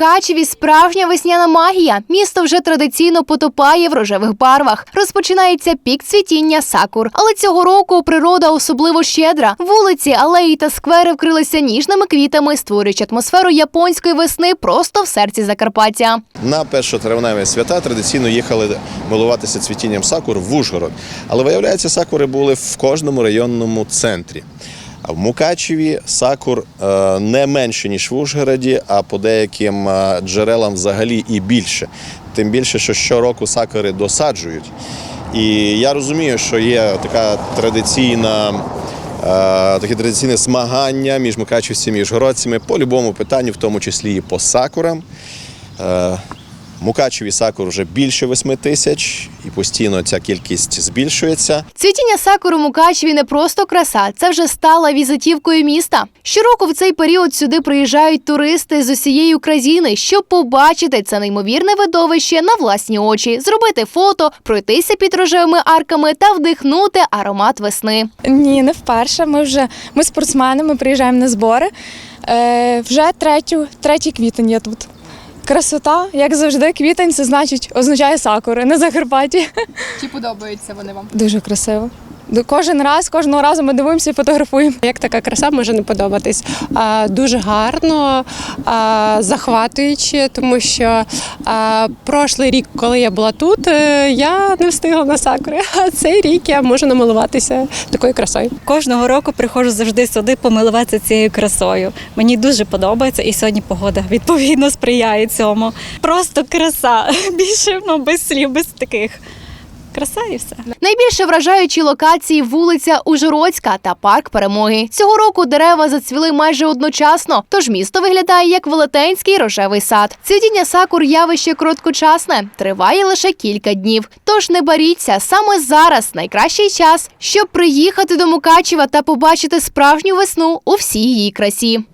Мукачеві справжня весняна магія. Місто вже традиційно потопає в рожевих барвах. Розпочинається пік цвітіння сакур. Але цього року природа особливо щедра. Вулиці, алеї та сквери вкрилися ніжними квітами, створюючи атмосферу японської весни просто в серці Закарпаття. На першотравневі свята традиційно їхали милуватися цвітінням сакур в Ужгород. Але виявляється, сакури були в кожному районному центрі. А в Мукачеві сакур е, не менше, ніж в Ужгороді, а по деяким е, джерелам взагалі і більше. Тим більше, що щороку сакури досаджують. І я розумію, що є така традиційна. е, Таке традиційне змагання між мукачівцями і ужгородцями по любому питанню, в тому числі і по сакурам. Мукачеві сакур вже більше 8 тисяч, і постійно ця кількість збільшується. Цвітіння сакур у Мукачеві не просто краса, це вже стала візитівкою міста. Щороку в цей період сюди приїжджають туристи з усієї України, щоб побачити це неймовірне видовище на власні очі, зробити фото, пройтися під рожевими арками та вдихнути аромат весни. Ні, не вперше. Ми вже ми спортсмени, ми приїжджаємо на збори. Е, вже третю, третій квітень я тут. Красота, як завжди, квітень це значить означає сакури на Закарпатті. Чи подобаються вони вам? Дуже красиво. Кожен раз, кожного разу ми дивимося і фотографуємо. Як така краса може не подобатись? А, дуже гарно, а, захватуюче, тому що а, прошлий рік, коли я була тут, е, я не встигла на сакури. А цей рік я можу намилуватися такою красою. Кожного року приходжу завжди сюди помилуватися цією красою. Мені дуже подобається, і сьогодні погода відповідно сприяє цьому. Просто краса. Більше ну, без слів, без таких. Краса і все. Найбільше вражаючі локації вулиця Ужгородська та парк перемоги. Цього року дерева зацвіли майже одночасно, тож місто виглядає як велетенський рожевий сад. Цвітіння сакур явище короткочасне, триває лише кілька днів. Тож не боріться, саме зараз найкращий час, щоб приїхати до Мукачева та побачити справжню весну у всій її красі.